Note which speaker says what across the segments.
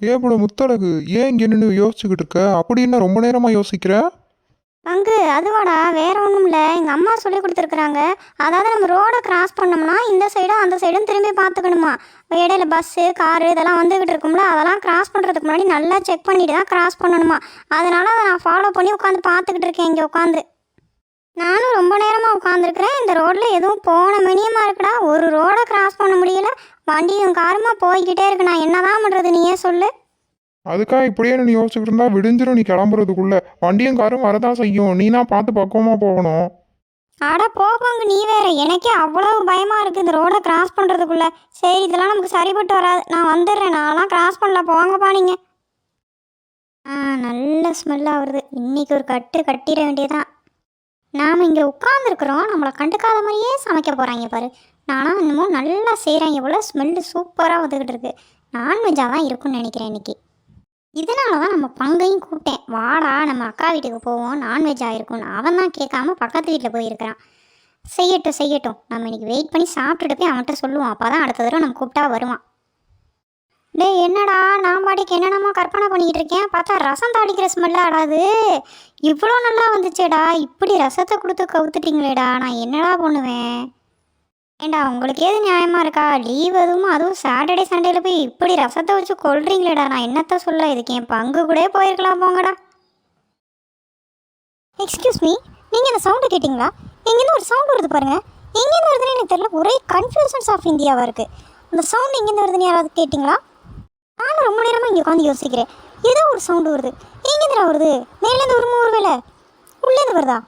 Speaker 1: ஏப்பட முத்தழகு? ஏன் இங்கே நின்று யோசிச்சுக்கிட்டு இருக்க? அப்படி என்ன ரொம்ப நேரமாக யோசிக்கிற?
Speaker 2: அங்கு அதுவாடா வேற ஒன்றும் இல்லை எங்கள் அம்மா சொல்லி கொடுத்துருக்குறாங்க. அதாவது நம்ம ரோடை கிராஸ் பண்ணோம்னா இந்த சைடும் அந்த சைடும் திரும்பி பார்த்துக்கணுமா? இடையில பஸ்ஸு காரு இதெல்லாம் வந்துக்கிட்டு இருக்கும்ல அதெல்லாம் கிராஸ் பண்ணுறதுக்கு முன்னாடி நல்லா செக் பண்ணிட்டு தான் கிராஸ் பண்ணணுமா? அதனால் அதை நான் ஃபாலோ பண்ணி உட்காந்து பார்த்துக்கிட்டு இருக்கேன் இங்கே உட்காந்து நானும் ரொம்ப நேரமாக உட்காந்துருக்குறேன் இந்த ரோட்டில் எதுவும் போன மினியமாக இருக்குடா. ஒரு ரோடை கிராஸ் பண்ண முடியல. வண்டியும் காருமா போய்கிட்டே இருக்கு. நான் என்னதான் பண்ணுறது நீயே சொல்லு.
Speaker 1: அதுக்காக இப்படியே நீ யோசிச்சுக்கிட்டு இருந்தா விடிஞ்சிரும் நீ கிளம்புறதுக்குள்ள. வண்டியும் காரும் வரதான் செய்யும். நீனா பார்த்து பக்குவமா போகணும்.
Speaker 2: அட போப்பாங்க நீ வேற. எனக்கே அவ்வளவு பயமா இருக்கு. இந்த ரோடை கிராஸ் பண்றதுக்குள்ள. சரி இதெல்லாம் நமக்கு சரிப்பட்டு வராது. நான் வந்துடுறேன். நான்லாம் கிராஸ் பண்ணல. போங்கப்பா நீங்க. ஆ நல்ல ஸ்மெல்லாக வருது. இன்னைக்கு ஒரு கட்டு கட்டிட வேண்டியதான் நாம் இங்கே உட்காந்துருக்குறோம் நம்மளை கண்டுக்காத மாதிரியே சமைக்க போகிறாங்க பாரு. நானும் இன்னமும் நல்லா செய்கிறேன் எவ்வளோ ஸ்மெல்லு சூப்பராக வந்துக்கிட்டு இருக்கு. நான்வெஜ்ஜாக தான் இருக்கும்னு நினைக்கிறேன் இன்னைக்கு. இதனால தான் நம்ம பங்கையும் கூப்பிட்டேன். வாடா நம்ம அக்கா வீட்டுக்கு போவோம். நான்வெஜ்ஜாக இருக்கும்னு அவன் தான் கேட்காம பக்கத்து வீட்டில் போயிருக்கிறான். செய்யட்டும் செய்யட்டும். நம்ம இன்னைக்கு வெயிட் பண்ணி சாப்பிட்டுட்டு போய் அவன்கிட்ட சொல்லுவோம். அப்போ தான் அடுத்த தடவை நம்ம கூப்பிட்டா வருவான். டேய் என்னடா? நான் பாட்டிக்கு என்னென்னமோ கற்பனை பண்ணிக்கிட்டு இருக்கேன். பார்த்தா ரசம் தாளிக்கிற ஸ்மெல்ல ஆடாது இவ்வளோ நல்லா வந்துச்சேடா. இப்படி ரசத்தை கொடுத்து கவுத்துட்டிங்களேடா. நான் என்னடா பண்ணுவேன்? ஏண்டா உங்களுக்கு எது நியாயமாக இருக்கா? லீவ் அதுவும் அதுவும் சாட்டர்டே சண்டேல போய் இப்படி ரசத்தை வச்சு கொள்றீங்களேடா நான் என்னத்த சொல்ல? இதுக்கு என் பங்கு கூட போயிருக்கலாம் போங்கடா. எக்ஸ்கியூஸ் மீ நீங்கள் இந்த சவுண்டு கேட்டிங்களா? இங்கேருந்து ஒரு சவுண்ட் வருது பாருங்கள் எங்கேருந்து வருதுன்னு எனக்கு தெரியல ஒரே கன்ஃபியூஷன்ஸ் ஆஃப் இந்தியாவாக இருக்குது அந்த சவுண்ட் எங்கேருந்து வருதுன்னு யாராவது கேட்டிங்களா? நானும் ரொம்ப நேரமாக இங்கே உட்காந்து யோசிக்கிறேன். ஏதோ ஒரு சவுண்டு வருது. எங்கேருந்துடா வருது. மேலேருந்து ஒரு ஒரு வேலை உள்ளேருந்து வருதா?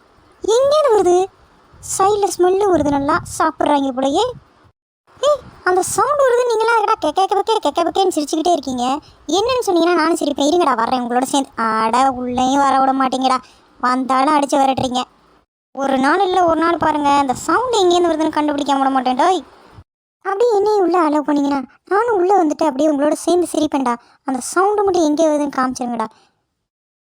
Speaker 2: எங்கேருந்து வருது. சைடில் ஸ்மெல்லு வருது நல்லா சாப்பிட்றாங்க போலயே ஏய் அந்த சவுண்ட் வருது நீங்களா இருக்கடா கெக்க கெக்க கெக்க கெக்கேன்னு சிரிச்சுக்கிட்டே இருக்கீங்க என்னன்னு சொன்னீங்கன்னா நானும் சிரிப்பேன் இருங்கடா வர்றேன் உங்களோட சேர்ந்து அட உள்ளேயும் வர விட மாட்டீங்கடா வந்தாலும் அடிச்சு விரட்டுறீங்க ஒரு நாள் இல்லை ஒரு நாள் பாருங்க அந்த சவுண்ட் எங்கேருந்து வருதுன்னு கண்டுபிடிக்க விட மாட்டேன் டோய் அப்படியே என்னையும் உள்ளே அலோவ் பண்ணீங்கன்னா நானும் உள்ளே வந்துட்டு அப்படியே உங்களோட சேர்ந்து சிரிப்பேன்டா அந்த சவுண்டு மட்டும் எங்கே வருதுன்னு காமிச்சிருங்கடா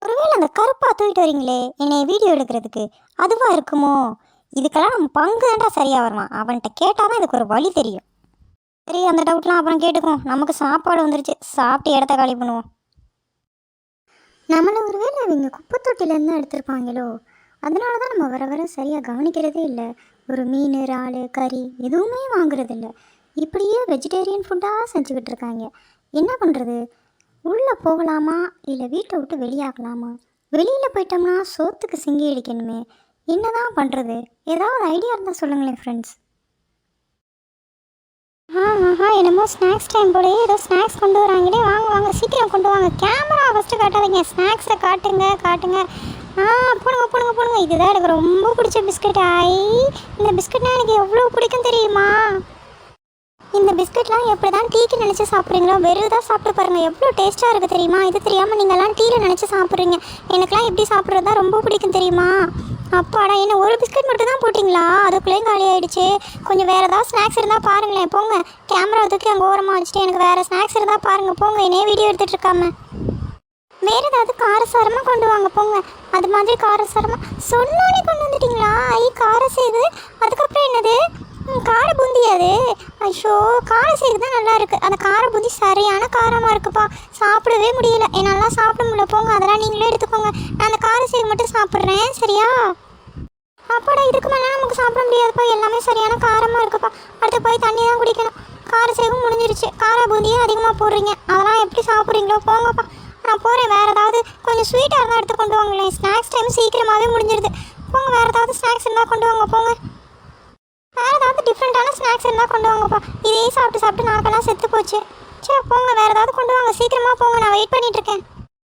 Speaker 2: ஒருவேளை அந்த கருப்பாக தூக்கிட்டு வரீங்களே என்னை வீடியோ எடுக்கிறதுக்கு அதுவாக இருக்குமோ இதுக்கெல்லாம் நம்ம பங்கு தான்டா சரியாக வரலாம் அவன்கிட்ட கேட்டால் தான் இதுக்கு ஒரு வழி தெரியும். சரி அந்த டவுட்லாம் அப்புறம் கேட்டுக்கோம் நமக்கு சாப்பாடு வந்துருச்சு. சாப்பிட்டு இடத்த காலி பண்ணுவோம். நம்மளை ஒருவேளை அவங்க குப்பை தொட்டிலேருந்து தான் எடுத்திருப்பாங்களோ? அதனால தான் நம்ம வர வர சரியாக கவனிக்கிறதே இல்லை. ஒரு மீன் இறால் கறி எதுவுமே வாங்குறது இல்லை இப்படியே வெஜிடேரியன் ஃபுட்டாக செஞ்சுக்கிட்டு இருக்காங்க. என்ன பண்ணுறது உள்ளே போகலாமா? இல்லை வீட்டை விட்டு வெளியாகலாமா? வெளியில் போயிட்டோம்னா சோத்துக்கு சிங்கி அடிக்கணுமே. என்னதான் பண்ணுறது ஏதாவது ஐடியா இருந்தால் சொல்லுங்களேன் ஃப்ரெண்ட்ஸ் ஆ ஆஹா என்னமோ ஸ்நாக்ஸ் டைம் போலயே ஏதோ ஸ்நாக்ஸ் கொண்டு வராங்களே. வாங்க வாங்க சீக்கிரம் கொண்டு வாங்க. Camera first காட்டாதீங்க. ஸ்நாக்ஸை காட்டுங்க காட்டுங்க. ஆ போடுங்க போடுங்க போடுங்க. இதுதான் எனக்கு ரொம்ப பிடிச்ச பிஸ்கட் ஐ இந்த பிஸ்கட்னா எனக்கு எவ்வளோ பிடிக்கும் தெரியுமா? இந்த பிஸ்கட்லாம் எப்படி தான் டீக்கு நினச்சி சாப்பிட்றீங்களோ வெறும் தான் சாப்பிட்டு பாருங்கள் எவ்வளோ டேஸ்ட்டாக இருக்குது தெரியுமா? இது தெரியாமல் நீங்கள்லாம் டீயில் நினச்சி சாப்பிட்றீங்க. எனக்குலாம் எப்படி சாப்பிட்றது தான் ரொம்ப பிடிக்கும் தெரியுமா? அப்பாடா என்ன ஒரு பிஸ்கட் மட்டும் தான் போட்டிங்களா? அதுக்குள்ளேயும் காலி ஆகிடுச்சு கொஞ்சம் வேறு ஏதாவது ஸ்நாக்ஸ் இருந்தால் பாருங்களேன் போங்க. கேமரா தூக்கி அங்கே ஓரமாக வச்சுட்டு எனக்கு வேறு ஸ்நாக்ஸ் இருந்தால் பாருங்கள் போங்க. என்னையே வீடியோ எடுத்துகிட்டு இருக்காம. வேறு ஏதாவது காரசாரமாக கொண்டு வாங்க போங்க. அது மாதிரி காரசாரமாக சொன்னோடனே கொண்டு வந்துட்டிங்களா? ஐ காரம் சேது. அதுக்கப்புறம் என்னது? கார பூந்தி அது. ஐயோ கார சேது தான் நல்லா இருக்குது அந்த கார பூந்தி சரியான காரமாக இருக்குப்பா. சாப்பிடவே முடியல. என்னால் சாப்பிட முடியல. போங்க அதெல்லாம் நீங்களே எடுத்துக்கோங்க. நான் அந்த கார சேது மட்டும் சாப்பிட்றேன் சரியா? அப்பாடா இதுக்கு மேலே நமக்கு சாப்பிட முடியாதுப்பா. எல்லாமே சரியான காரமாக இருக்குப்பா. அடுத்து போய் தண்ணி தான் குடிக்கணும். கார சேவும் முடிஞ்சிருச்சு. கார பூந்தியும் அதிகமாக போடுறீங்க. அதெல்லாம் எப்படி சாப்பிட்றீங்களோ போங்கப்பா. நான் போகிறேன் வேறு ஏதாவது கொஞ்சம் ஸ்வீட்டாக இருந்தால் எடுத்து கொண்டு வாங்களேன். ஸ்நாக்ஸ் டைம் சீக்கிரமாகவே முடிஞ்சிருது. போங்க வேறு ஏதாவது ஸ்நாக்ஸ் இருந்தால் கொண்டு வாங்க. போங்க. வேறு ஏதாவது ஸ்நாக்ஸ் இருந்தால் கொண்டு வாங்கப்பா. இதே சாப்பிட்டு சாப்பிட்டு நாக்கெல்லாம் செத்து போச்சு. சரி போங்க வேறு ஏதாவது கொண்டு வாங்க. சீக்கிரமாக போங்க. நான் வெயிட் பண்ணிகிட்ருக்கேன் இருக்கேன்.